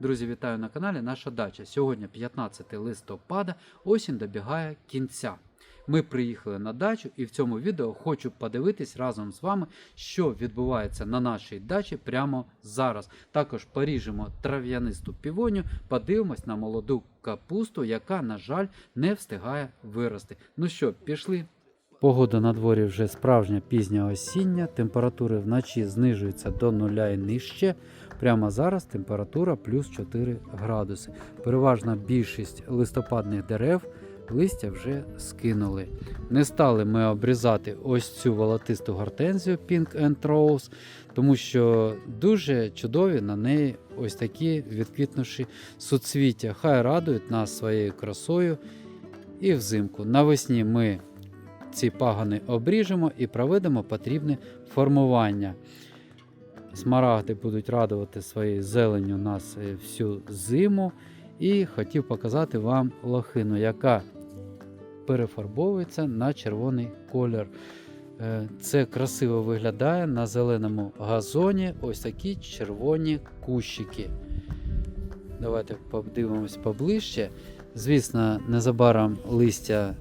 Друзі, вітаю на каналі Наша Дача. Сьогодні 15 листопада, осінь добігає кінця. Ми приїхали на дачу і в цьому відео хочу подивитись разом з вами, що відбувається на нашій дачі прямо зараз. Також поріжемо трав'янисту півоню, подивимось на молоду капусту, яка, на жаль, не встигає вирости. Ну що, пішли? Погода на дворі вже справжня пізня осіння, температури вночі знижуються до нуля і нижче. Прямо зараз температура плюс 4 градуси. Переважна більшість листопадних дерев листя вже скинули. Не стали ми обрізати ось цю волотисту гортензію Pink and Rose, тому що дуже чудові на неї ось такі відквітнувші суцвіття. Хай радують нас своєю красою і взимку. Навесні ми ці пагани обріжемо і проведемо потрібне формування. Смарагди будуть радувати своєю зеленню нас е, всю зиму. І хотів показати вам лохину, яка перефарбовується на червоний колір. Е, Це красиво виглядає на зеленому газоні. Ось такі червоні кущики. Давайте подивимось поближче. Звісно, незабаром листя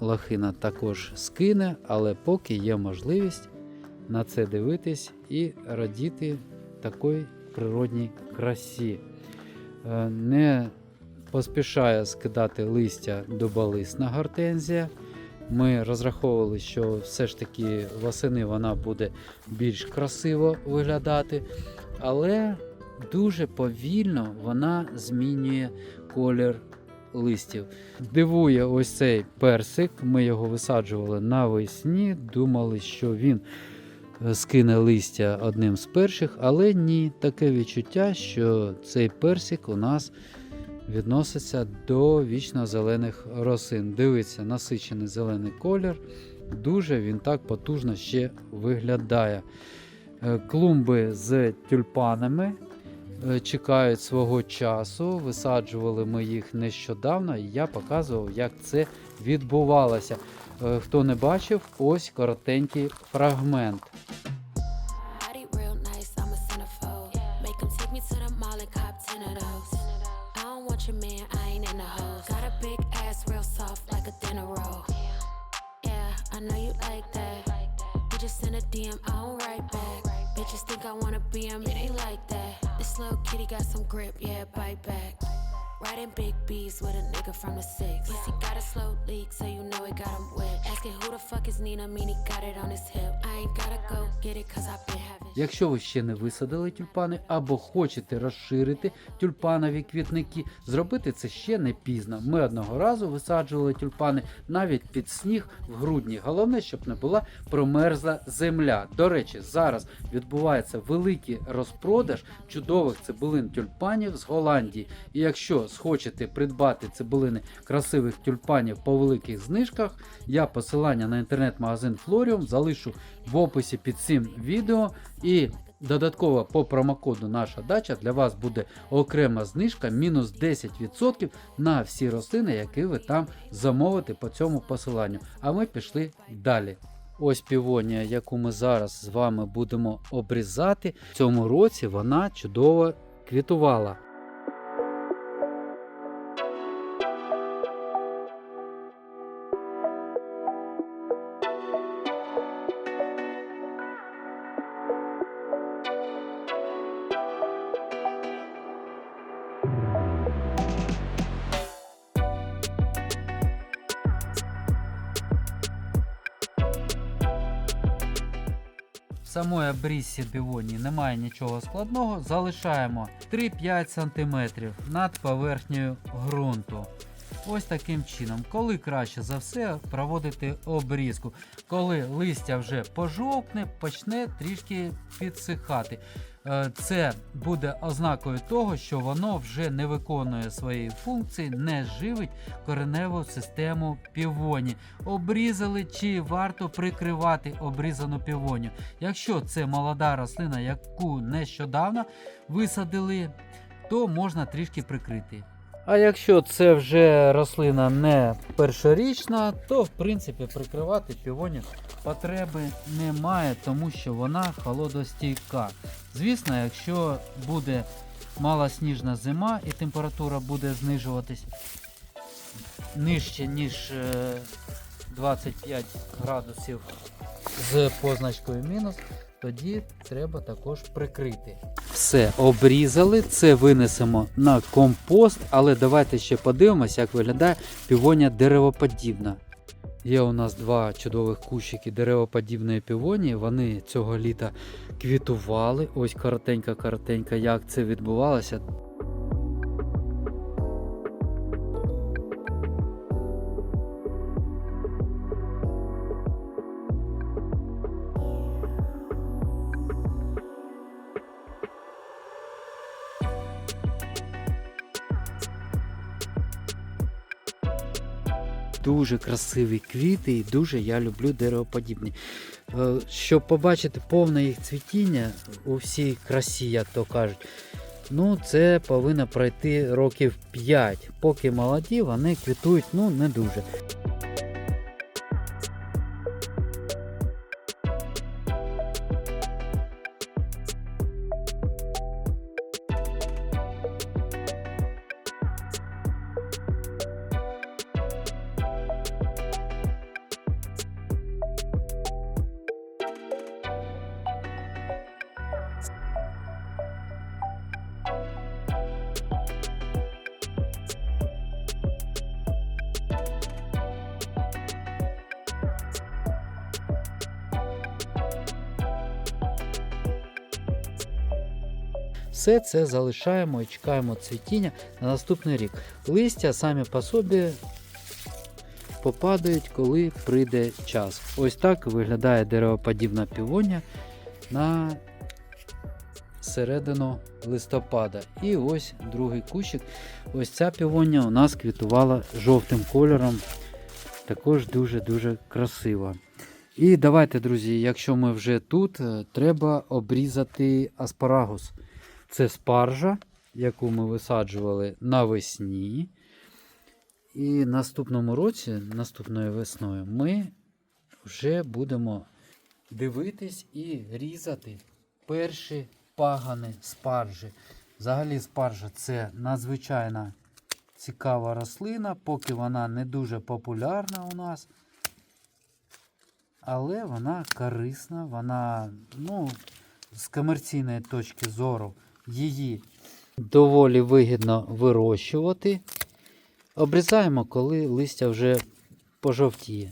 лохина також скине, але поки є можливість на це дивитись і радіти такої природній красі. Е, Не поспішає скидати листя дуболисна гортензія. Ми розраховували, що все ж таки восени вона буде більш красиво виглядати, але дуже повільно вона змінює колір листів. Дивує ось цей персик. Ми його висаджували навесні, думали, що він е, скине листя одним з перших, але ні, таке відчуття, що цей персик у нас відноситься до вічно зелених рослин. Дивиться, насичений зелений колір. Дуже він так потужно ще виглядає. Е, Клумби з тюльпанами чекають свого часу. Висаджували ми їх нещодавно, і я показував, як це відбувалося. Е, Хто не бачив, ось коротенький фрагмент. Body real nice, I'm a centerfold. Make him take me to the mall and cop 10 of those. I don't want your man, I ain't in the hoes. Got a big ass, real soft like a dinner roll. Yeah, I know you like that. You just send a DM, I don't write back. Bitches think I wanna be him, it ain't like that. Little kitty got some grip, yeah, bite back. Riding big B's with a nigga from the six. Pussy got a slow leak, so you know it got him wet. Asking who the fuck is Nina, mean he got it on his hip. I ain't gotta go get it, cause I've been having. Якщо ви ще не висадили тюльпани або хочете розширити тюльпанові квітники, зробити це ще не пізно. Ми одного разу висаджували тюльпани навіть під сніг в грудні. Головне, щоб не була промерзла земля. До речі, зараз відбувається великий розпродаж чудових цибулин тюльпанів з Голландії. І якщо схочете придбати цибулини красивих тюльпанів по великих знижках, я посилання на інтернет-магазин Florium залишу в описі під цим відео. І додатково по промокоду наша дача для вас буде окрема знижка мінус 10% на всі рослини, які ви там замовите по цьому посиланню. А ми пішли далі. Ось півонія, яку ми зараз з вами будемо обрізати. В цьому році вона чудово квітувала. Самої обрізці бівоні немає нічого складного. Залишаємо 3-5 см над поверхнею ґрунту. Ось таким чином. Коли краще за все проводити обрізку. Коли листя вже пожовкне, почне трішки підсихати. Е, Це буде ознакою того, що воно вже не виконує своєї функції, не живить кореневу систему півоні. Обрізали чи варто прикривати обрізану півоню. Якщо це молода рослина, яку нещодавно висадили, то можна трішки прикрити. А якщо це вже рослина не першорічна, то в принципі прикривати півоню потреби немає, тому що вона холодостійка. Звісно, якщо буде малосніжна зима і температура буде знижуватись нижче, ніж е, 25 градусів з позначкою мінус, тоді треба також прикрити. Все, обрізали, це винесемо на компост, але давайте ще подивимося, як виглядає півоня деревоподібна. Є у нас два чудових кущики деревоподібної півоні. Вони цього літа квітували. Ось коротенько-коротенько, як це відбувалося. Дуже красиві квіти і дуже я люблю деревоподібні. Е, Щоб побачити повне їх цвітіння у всій красі, як то кажуть, ну це повинно пройти років 5. Поки молоді, вони квітують ну не дуже. Все це залишаємо і чекаємо цвітіння на наступний рік. Листя самі по собі попадають, коли прийде час. Ось так виглядає деревоподібна півонія на середину листопада. І ось другий кущик. Ось ця півонія у нас квітувала жовтим кольором. Також дуже-дуже красива. І давайте, друзі, якщо ми вже тут, е, треба обрізати аспарагус. Це спаржа, яку ми висаджували навесні. І наступному році, наступною весною, ми вже будемо дивитись і різати перші пагани спаржі. Взагалі, спаржа це надзвичайно цікава рослина, поки вона не дуже популярна у нас. Але вона корисна, вона, ну, з комерційної точки зору, її доволі вигідно вирощувати. Обрізаємо, коли листя вже пожовтіє.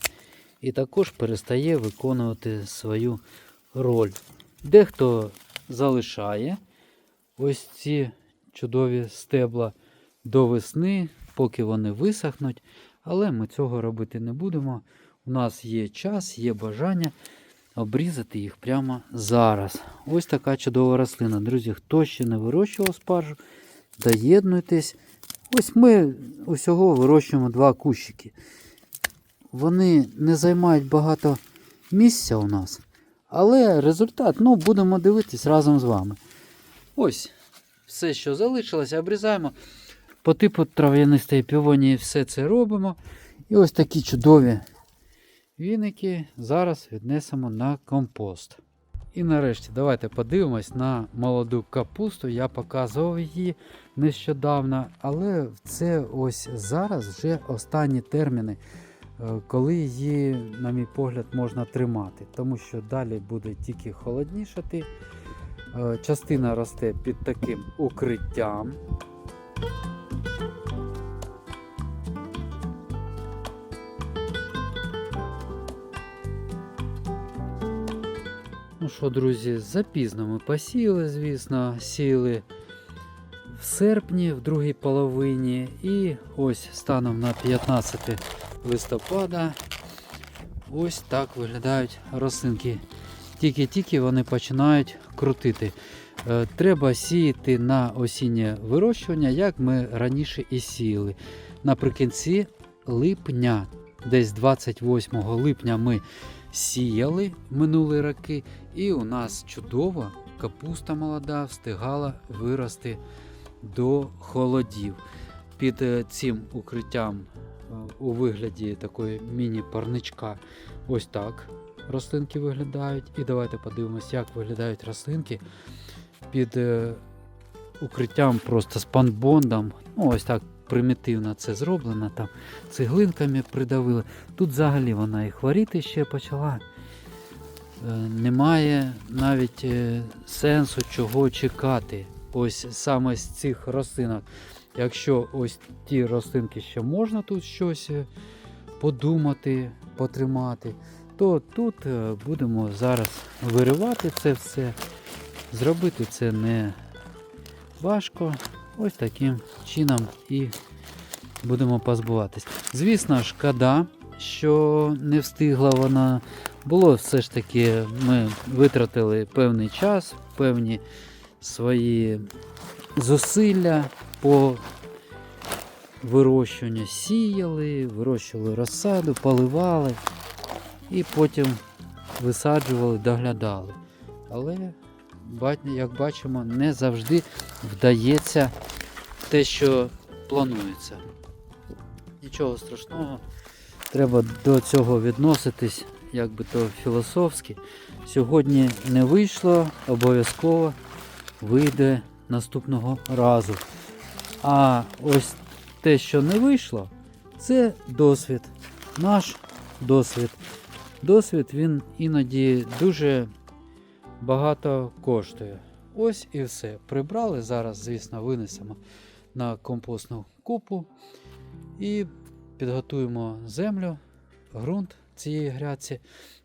І також перестає виконувати свою роль. Дехто залишає ось ці чудові стебла до весни, поки вони висохнуть. Але ми цього робити не будемо. У нас є час, є бажання обрізати їх прямо зараз. Ось така чудова рослина. Друзі, хто ще не вирощував спаржу, доєднуйтесь. Ось ми усього вирощуємо два кущики. Вони не займають багато місця у нас, але результат ну, будемо дивитись разом з вами. Ось все, що залишилось, обрізаємо. По типу трав'янистої півонії все це робимо. І ось такі чудові віники зараз віднесемо на компост. І нарешті давайте подивимось на молоду капусту. Я показував її нещодавно, але це ось зараз вже останні терміни, е, коли її, на мій погляд, можна тримати, тому що далі буде тільки холоднішати. Е, Частина росте під таким укриттям. Ну що, друзі, запізно ми посіяли, звісно, сіяли в серпні, в другій половині. І ось станом на 15 листопада ось так виглядають рослинки. Тільки-тільки вони починають крутити. Е, Треба сіяти на осіннє вирощування, як ми раніше і сіяли. Наприкінці липня, десь 28 липня ми сіяли минулі роки, і у нас чудова капуста молода встигала вирости до холодів. Під е, цим укриттям е, у вигляді такої міні-парничка ось так рослинки виглядають. І давайте подивимося, як виглядають рослинки під е, укриттям просто спанбондом. Ну, ось так примітивно це зроблено. Там цеглинками придавили. Тут взагалі вона і хворіти ще почала. Е, Немає навіть е, сенсу чого чекати. Ось саме з цих рослинок. Якщо ось ті рослинки ще можна тут щось е, подумати, потримати, то тут будемо зараз виривати це все. Зробити це не важко. Ось таким чином і будемо позбуватись. Звісно, шкода, що не встигла вона. Було все ж таки, ми витратили певний час, певні свої зусилля по вирощуванню. Сіяли, вирощували розсаду, поливали і потім висаджували, доглядали. Але, як бачимо, не завжди вдається те, що планується. Нічого страшного, треба до цього відноситись, як би то філософськи. Сьогодні не вийшло, обов'язково вийде наступного разу. А ось те, що не вийшло, це досвід. Наш досвід. Досвід він іноді дуже багато коштує. Ось і все. Прибрали. Зараз, звісно, винесемо на компостну купу і підготуємо землю, ґрунт цієї грядці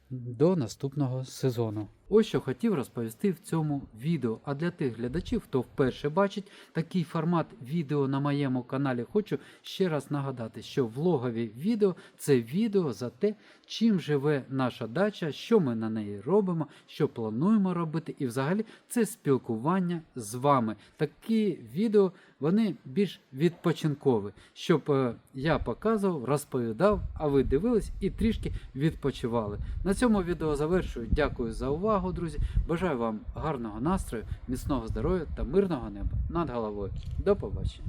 до наступного сезону. Ось що хотів розповісти в цьому відео. А для тих глядачів, хто вперше бачить такий формат відео на моєму каналі, хочу ще раз нагадати, що влогові відео це відео за те, чим живе наша дача, що ми на неї робимо, що плануємо робити, і взагалі це спілкування з вами. Такі відео вони більш відпочинкові, щоб е, я показував, розповідав, а ви дивились і трішки відпочивали. На цьому відео завершую. Дякую за увагу, друзі. Бажаю вам гарного настрою, міцного здоров'я та мирного неба над головою. До побачення.